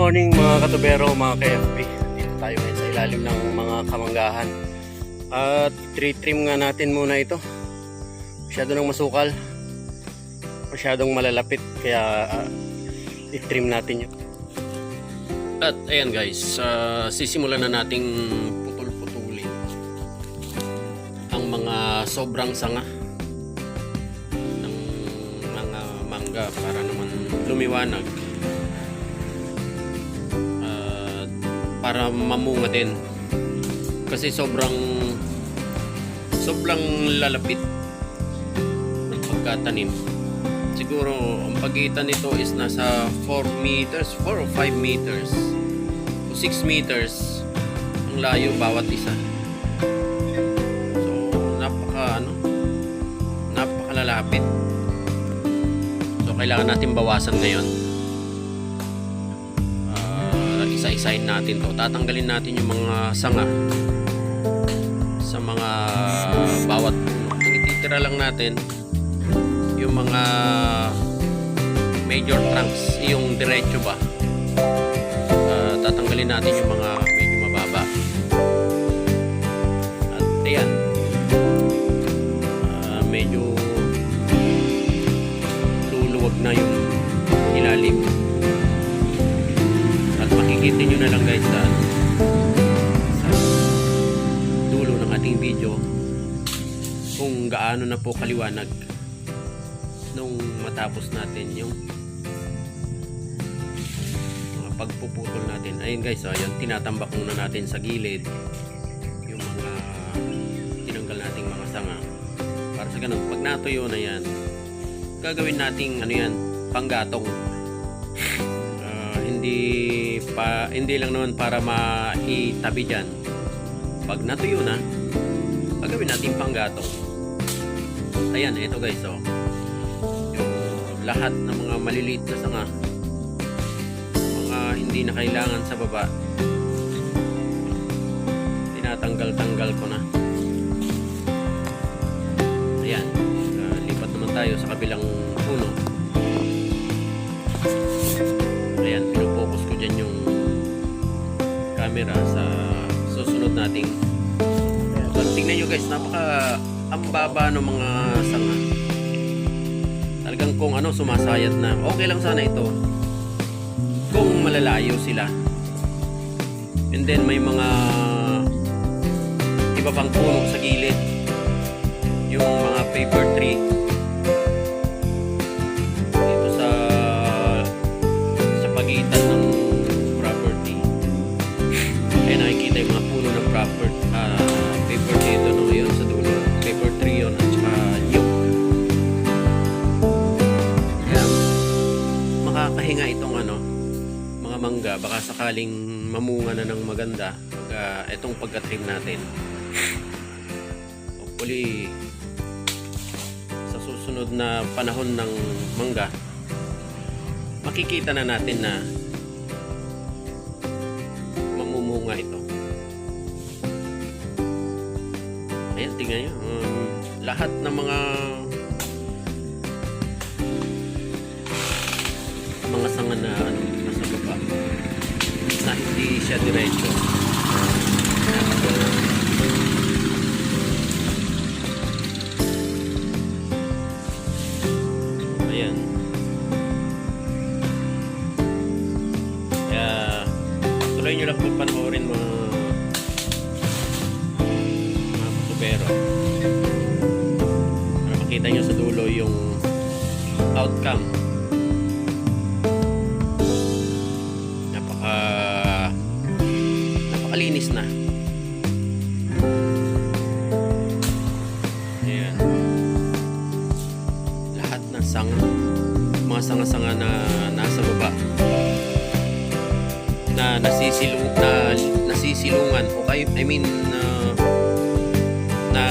morning mga katubero, mga KFP. Dito tayo ngayon sa ilalim ng mga kamanggahan. At trim nga natin muna ito. Masyado nang masukal. Masyadong malalapit. Kaya ah, i-trim natin yun. At ayan guys, ah, sisimulan na nating putol-putulin ang mga sobrang sanga ng mga mangga para naman lumiwanag para mamunga din. Kasi sobrang sobrang lalapit ng pagkatanim. Siguro ang pagitan nito is nasa 4 meters 4 or 5 meters o 6 meters ang layo bawat isa. So napaka ano napakalalapit. So kailangan natin bawasan ngayon uh, isa-isahin natin to. Tatanggalin natin yung mga sanga sa mga bawat puno ititira lang natin yung mga major trunks yung diretso ba. Ah, tatanggalin natin yung mga medyo mababa. At ayan. Ah, medyo luluwag na yung ilalim makikita nyo na lang guys sa, sa dulo ng ating video kung gaano na po kaliwanag nung matapos natin yung mga pagpuputol natin. Ayun guys oh, ayan, tinatambak muna natin sa gilid yung mga tinanggal nating mga sanga. Para sa ganun pag natuyo na yan gagawin nating ano yan panggatong hindi pa hindi lang naman para maitabi dyan. Pag natuyo na gagawin natin panggatong ayan ito guys oh. Yung lahat ng mga maliliit na sanga. Mga hindi na kailangan sa baba. Tinatanggal-tanggal ko na. Ayan Ah, lipat naman tayo sa kabilang camera sa susunod nating so, tingnan nyo guys napaka ang baba ng mga sanga. Talagang kung ano sumasayat na. Okay lang sana ito. Kung malalayo sila. And then may mga iba pang puno sa gilid. Yung mga paper tree mangga baka sakaling mamunga na ng maganda pag itong pagka-trim natin. Hopefully sa susunod na panahon ng mangga makikita na natin na mamumunga ito. Ayan tingnan nyo um, lahat ng mga mga sanga na ano hindi siya diretso. Ayan. Kaya tuloy nyo lang po panoorin mga mga patubero para makita nyo sa dulo yung outcome kay I mean na na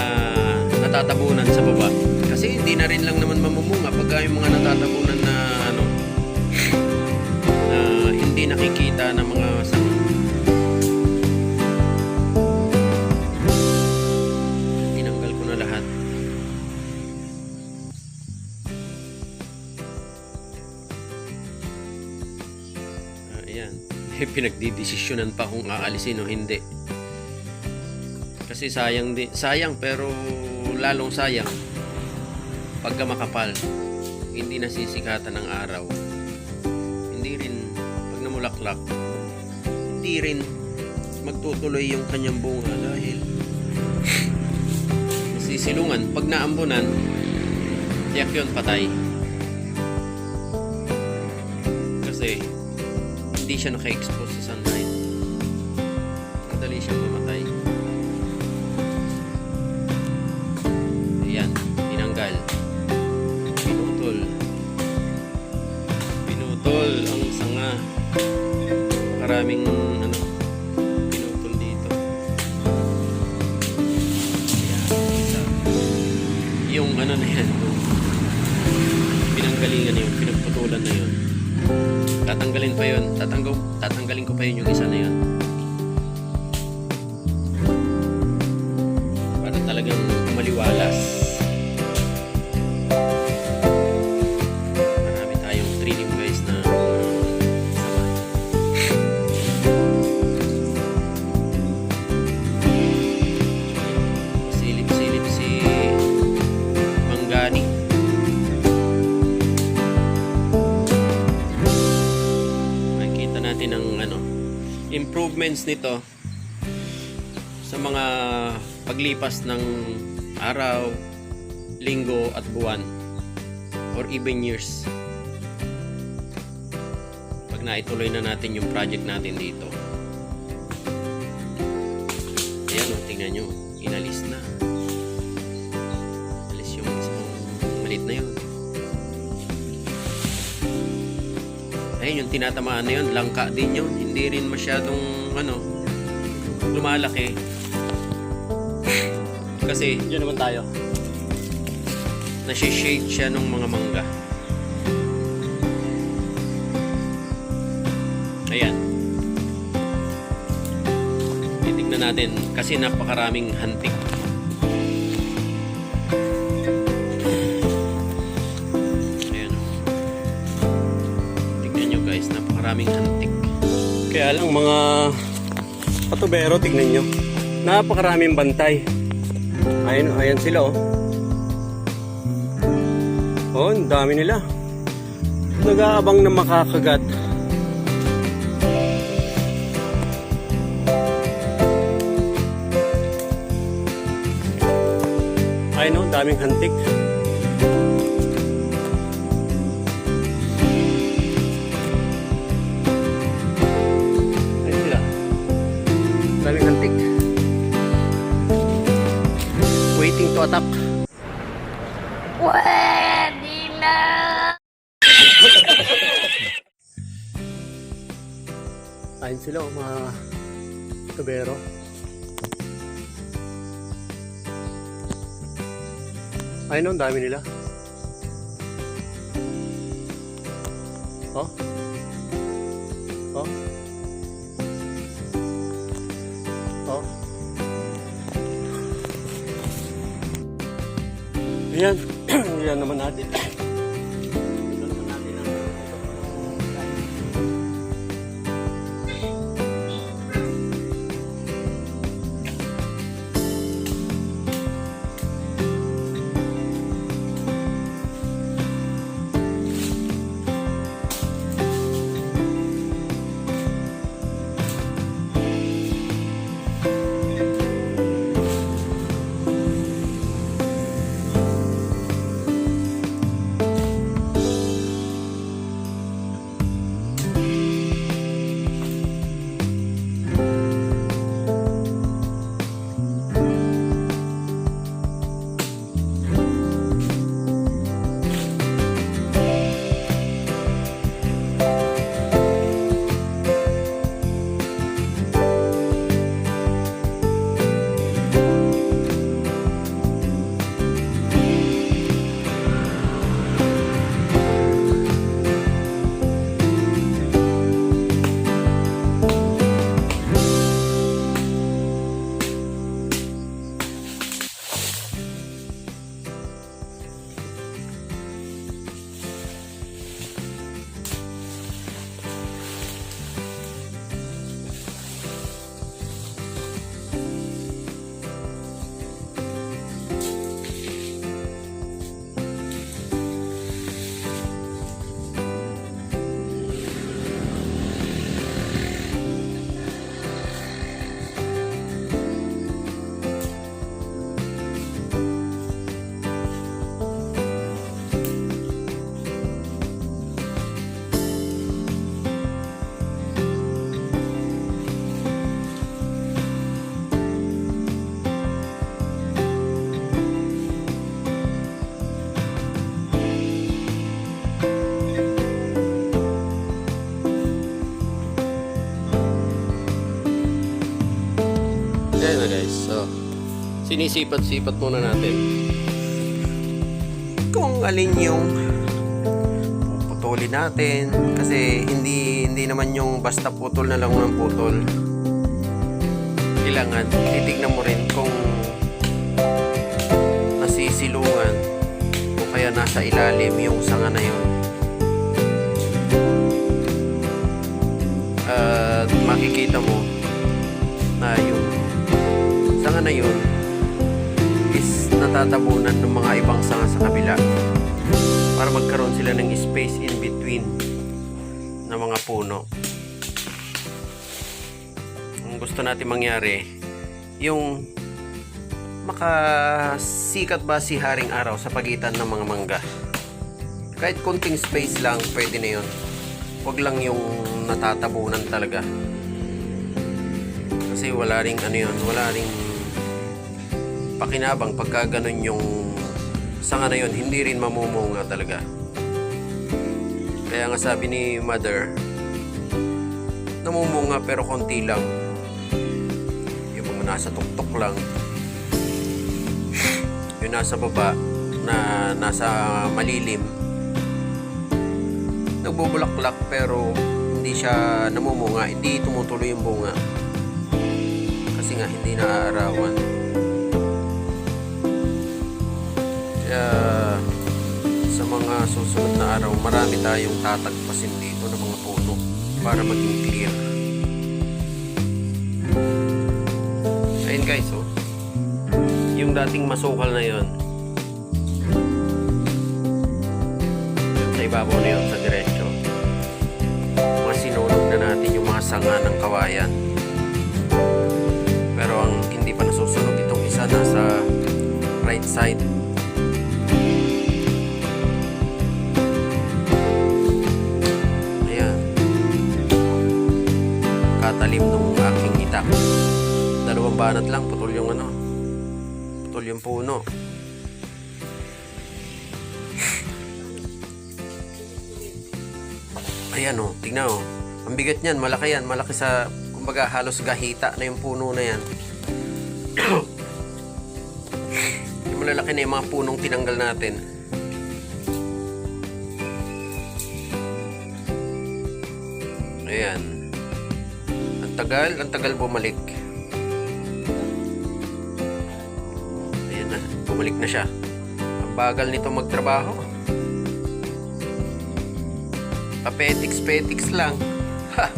natatabunan sa baba. Kasi hindi na rin lang naman mamumunga pagka yung mga natatabunan na ano na hindi nakikita ng mga sanga tinanggal ko na lahat. Ah, ayan. Eh, pinagdidesisyonan pa kung aalisin o hindi. Kasi sayang di, sayang pero lalong sayang pagka makapal. Hindi nasisikatan ng araw. Hindi rin pag namulaklak hindi rin magtutuloy yung kanyang bunga dahil sisilungan pag naambunan tiyak yun patay. Kasi hindi siya naka-expose sa sunlight talagang maliwalas. Marami tayong guys na sama silip-silip si Manggani. Makikita natin ang ano improvements nito paglipas ng araw, linggo at buwan. Or even years. Pag naituloy na natin yung project natin dito. Ayan o, tingnan nyo. Inalis na. Alis yung isang malit na yun. Ayun yung tinatamaan na yun. Langka din yun. Hindi rin masyadong ano lumalaki kasi Diyan naman tayo. nasi-shade siya ng mga mangga. Ayan. Titignan natin kasi napakaraming hantik. Ayan. Tignan nyo guys, napakaraming hantik. Kaya lang mga patubero, tignan nyo. Napakaraming bantay. Ayan, ayan sila oh. Oh, ang dami nila. Nag-aabang na makakagat. Ayun oh, daming hantik. To attack. Pwede na! Ayun sila oh, mga tubero. Ayun oh, ang dami nila. Oh. Oh. Ayan sinisipat-sipat muna natin. Kung alin yung putulin natin. Kasi hindi hindi naman yung basta putol na lang ng putol. Kailangan titignan mo rin kung nasisilungan o kaya nasa ilalim yung sanga na yun. At makikita mo na yung sanga na yun natatabunan ng mga ibang sanga sa kabila para magkaroon sila ng space in between ng mga puno. Ang gusto natin mangyari, yung makasikat ba si haring araw sa pagitan ng mga mangga. Kahit konting space lang, pwede na yun. Huwag lang yung natatabunan talaga. Kasi wala ring ano yun, wala ring pakinabang pagka ganun yung sanga na yun, hindi rin mamumunga talaga. Kaya nga sabi ni mother, namumunga pero konti lang. Yung mga nasa tuktok lang. Yung nasa baba na nasa malilim. Nagbubulaklak pero hindi siya namumunga, hindi tumutuloy yung bunga. Kasi nga hindi naaarawan. Kaya sa mga susunod na araw, marami tayong tatagpasin dito ng mga puno para maging clear. Ayun guys, oh. Yung dating masukal na yon. Sa ibabaw na yun, sa diretso. Mga sinunog na natin yung mga sanga ng kawayan. Pero ang hindi pa nasusunog itong isa nasa right side. Katalim nung aking itak. Dalawang banat lang, putol yung ano. Putol yung puno. Ayan o, oh, tingnan o. Ang bigat niyan, malaki yan. Malaki sa, kumbaga halos gahita na yung puno na yan. yung malalaki na yung mga punong tinanggal natin. Tagal, ang tagal bumalik. Ayan na, bumalik na siya. Ang bagal nito magtrabaho. Papetiks-petiks lang. Ha!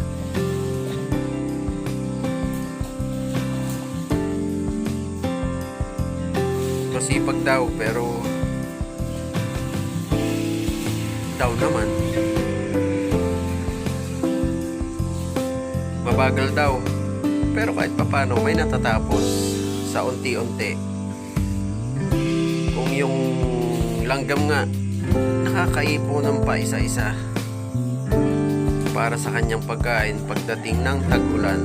Masipag daw, pero daw naman. Mabagal daw. Pero kahit papano may natatapos sa unti-unti. Kung yung langgam nga nakakaipon ng pa isa-isa para sa kanyang pagkain pagdating ng tag-ulan.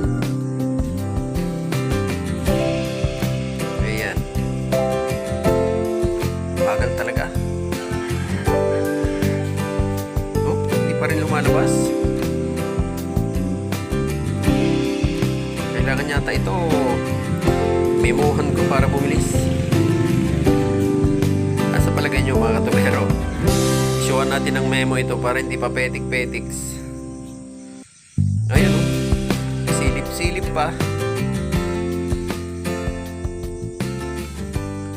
Yata ito memohan ko para bumilis. Asa palagay nyo mga katubero? Showan natin ng memo ito para hindi pa petik-petiks. Ayan o. Silip-silip pa.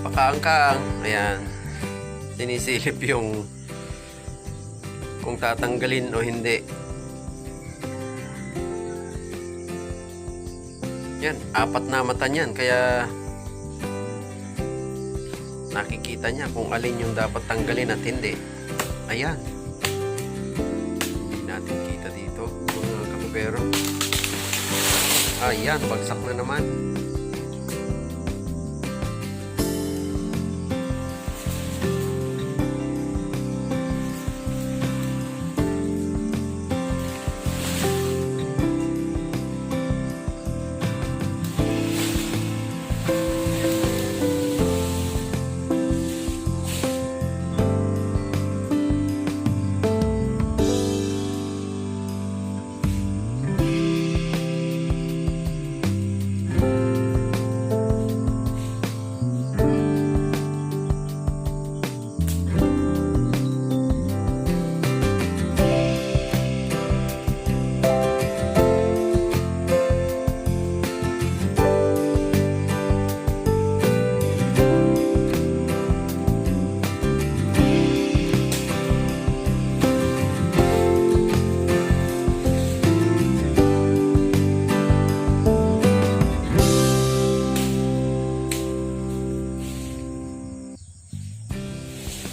Pakaang-kaang. Ayan. Sinisilip yung kung tatanggalin o hindi. Yan, apat na mata niyan. Kaya nakikita niya kung alin yung dapat tanggalin at hindi. Ayan. Hindi natin kita dito, mga kapupero. Ayan, bagsak na naman.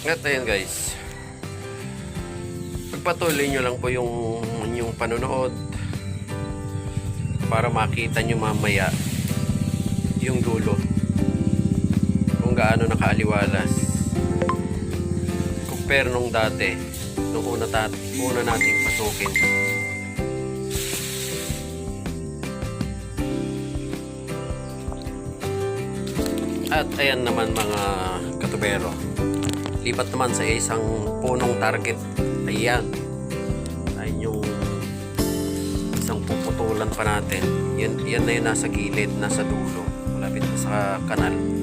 At ayan guys. Pagpatuloy nyo lang po yung yung panonood para makita nyo mamaya yung dulo. Kung gaano nakaaliwalas. Compare nung dati nung una, una nating pasukin. At ayan naman mga katubero lipat naman sa isang punong target. Ayan. Ayun yung isang puputulan pa natin. Yan, yan na yung nasa gilid nasa dulo. Malapit na sa kanal. Ayan.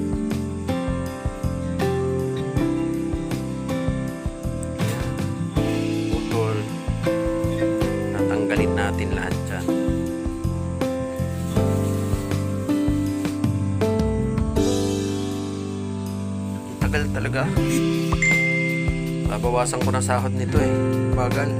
putol. Natanggalin natin lahat dyan. Tagal talaga babawasan ko na sahod nito eh. Bagal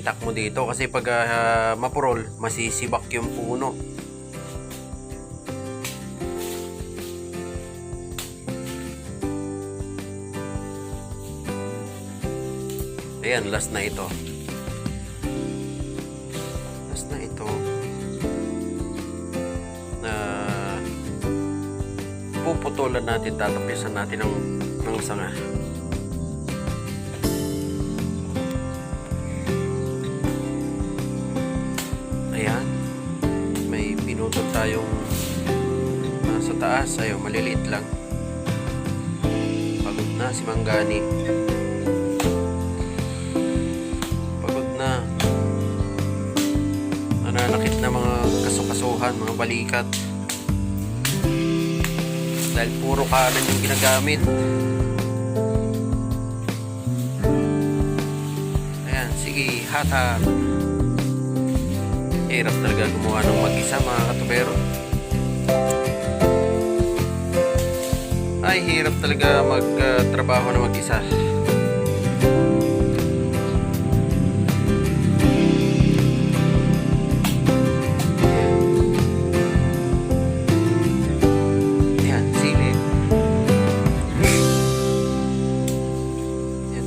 itak mo dito kasi pag ah, mapurol, masisibak yung puno. Ayan, last na ito. Last na ito. Na puputulan natin, tatapisan natin ng, ng sanga. Ayun, maliliit lang. Pagod na si Manggani. Pagod na. Nananakit na mga kasukasuhan, mga balikat. Dahil puro kanan yung ginagamit. Ayan, sige, hatag. Hirap talaga gumawa ng mag-isa mga katubero. Ay, hirap talaga magtrabaho na mag-isa.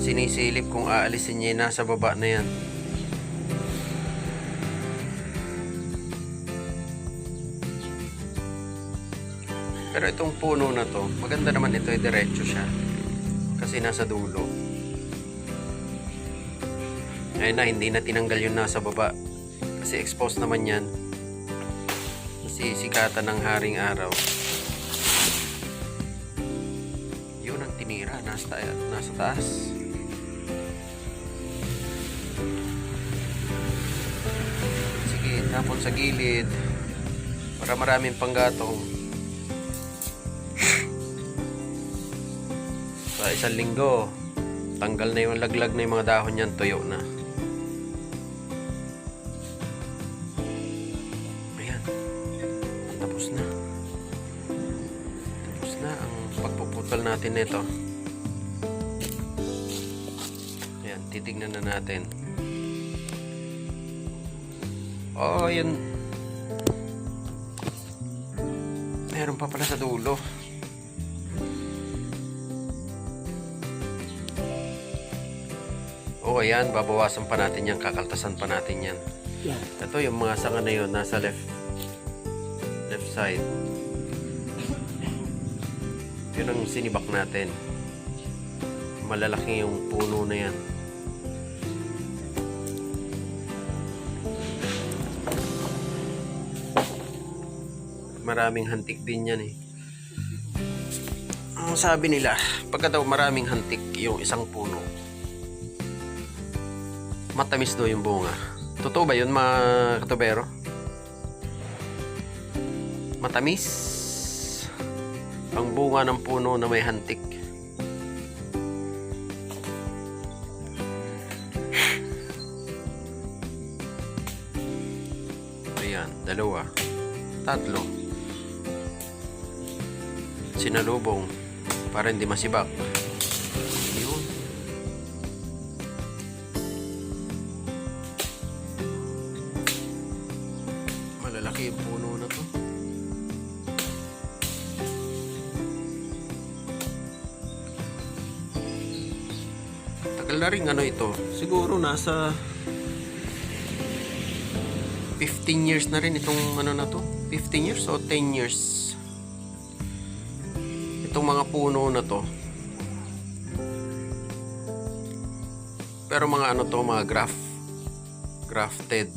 Sinisilip kung aalisin niya yung nasa baba na yan. Pero itong puno na to, maganda naman ito, eh, diretso siya. Kasi nasa dulo. Ayun na, hindi na tinanggal yung nasa baba. Kasi exposed naman yan. Masisikatan ng haring araw. Yun ang tinira, nasa, nasa taas. Sige, tapon sa gilid. Para maraming panggatong. Sa isang linggo, tanggal na yung laglag na yung mga dahon niyan, tuyo na. Ayan. Tapos na. Tapos na ang pagpuputol natin nito. Ayan, titignan na natin. Oh, yun. Meron pa pala sa dulo. Oo, ayan. Babawasan pa natin yan. Kakaltasan pa natin yan. Yan. Ito yung mga sanga na yun. Nasa left left side. Yun ang sinibak natin. Malalaki yung puno na yan. Maraming hantik din yan eh. Ang sabi nila, pagka daw maraming hantik yung isang puno, matamis daw yung bunga. Totoo ba yun mga katubero? Matamis ang bunga ng puno na may hantik. Ayan, dalawa. Tatlo. Sinalubong para hindi masibak. Tagal na rin ano ito. Siguro nasa 15 years na rin itong ano na to. 15 years o 10 years. Itong mga puno na to. Pero mga ano to, mga graft. Grafted.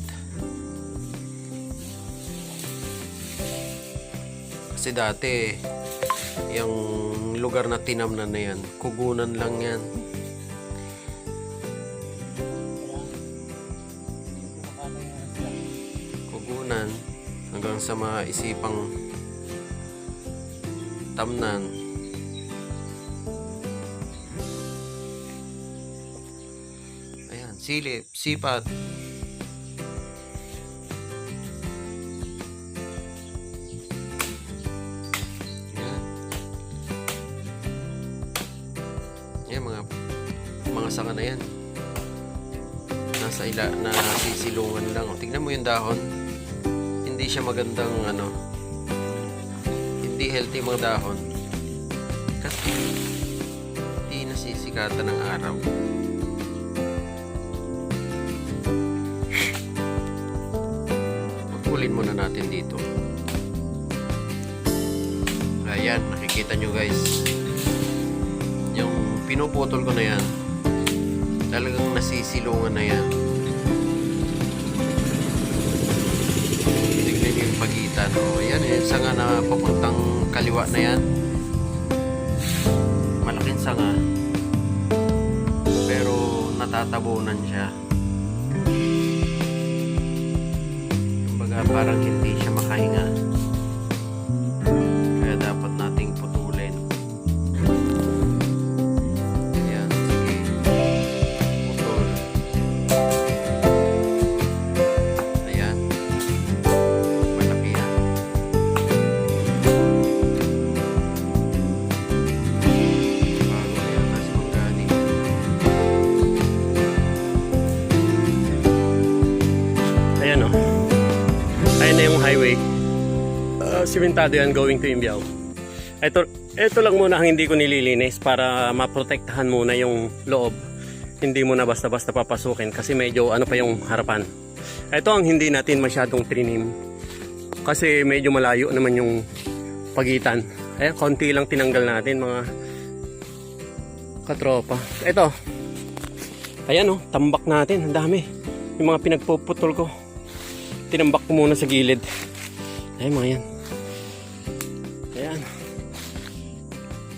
Kasi dati, yung lugar na tinamnan na yan, kugunan lang yan. Sa mga isipang tamnan. Ayan, silip, sipat. Ayan. Ayan, mga mga sanga na yan. Nasa ila, nasisilungan lang. O, tignan mo yung dahon. Siya magandang ano. Hindi healthy mga dahon. Kasi hindi nasisikatan ng araw. Pagpulin muna natin dito. Ayan, nakikita nyo guys. Yung pinuputol ko na yan, talagang nasisilungan na yan. Tignan nyo yung pagitan. O, yan eh, sanga na papuntang kaliwa na yan. Malaking sanga. Pero natatabunan siya. Kumbaga parang hindi siya makahinga. Simentado yan going to Imbiao. Ito, ito lang muna ang hindi ko nililinis para maprotektahan muna yung loob. Hindi mo na basta-basta papasukin kasi medyo ano pa yung harapan. Ito ang hindi natin masyadong trinim. Kasi medyo malayo naman yung pagitan. Ayan, konti lang tinanggal natin mga katropa. Ito. Ayan oh, tambak natin. Ang dami. Yung mga pinagpuputol ko. Tinambak ko muna sa gilid. Ayan mga yan.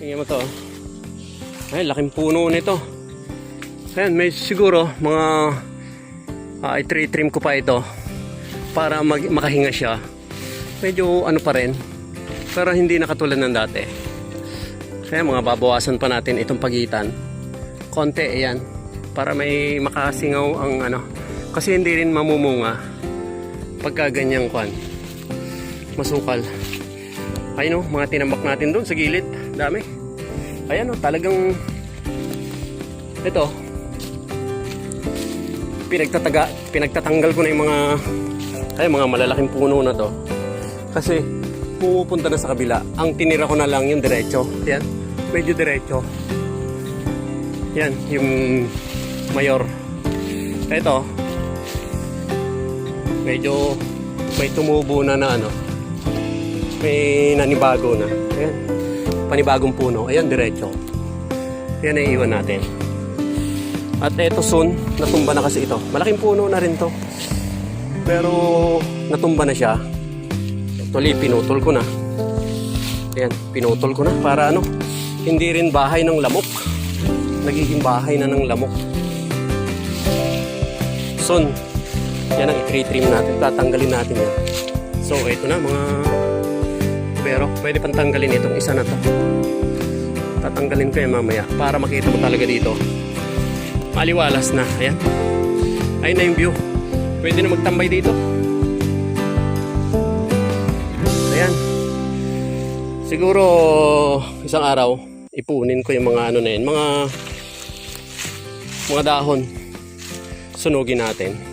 Tingnan mo to. oh. Ayan, laking puno nito. Ayan, may siguro mga uh, i-trim ko pa ito para mag makahinga siya. Medyo ano pa rin. Pero hindi na katulad ng dati. Kaya mga babawasan pa natin itong pagitan. Konti, ayan. Para may makasingaw ang ano. Kasi hindi rin mamumunga pagka ganyang kwan. Masukal. Ayun o, mga tinambak natin doon sa gilid. Dami. Ayan o, talagang ito. Pinagtataga pinagtatanggal ko na yung mga ay mga malalaking puno na to. Kasi pumupunta na sa kabila. Ang tinira ko na lang yung diretso. Yan medyo diretso. Yan yung mayor. Eto medyo may tumubo na na ano may nanibago na. Ayan panibagong puno ayan diretso yan ay iwan natin at eto soon, natumba na kasi ito. Malaking puno na rin to. Pero natumba na siya. Actually, pinutol ko na. Ayan, pinutol ko na para ano, hindi rin bahay ng lamok. Nagiging bahay na ng lamok. lason. Yan ang i-trim natin. Tatanggalin natin yan. So, ito na mga pero pwede pang tanggalin itong isa na to. Tatanggalin ko yan mamaya para makita mo talaga dito. Maliwalas na. Ayan. Ayun na yung view. Pwede na magtambay dito. Ayan. Siguro isang araw ipunin ko yung mga ano na yun, mga mga dahon. Sunugin natin.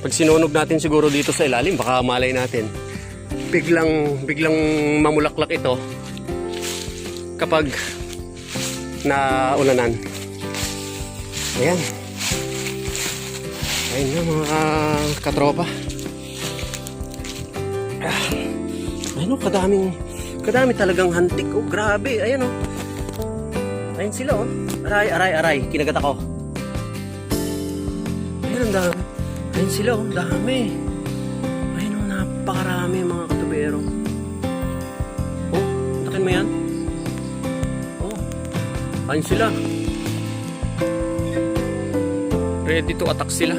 Pag sinunog natin siguro dito sa ilalim, baka malay natin. Biglang, biglang mamulaklak ito kapag naulanan. Ayan. Ayun na mga katropa. Ah, ayun o, kadaming, kadami talagang hantik. Oh, grabe. Ayan o. Ayun sila oh. Aray, aray, aray. Kinagat ako. Ayun sila oh. Dami. Ayun oh, napakarami mga katubero. Oh, takin mo yan. Oh. Ayun sila. Ready to attack sila.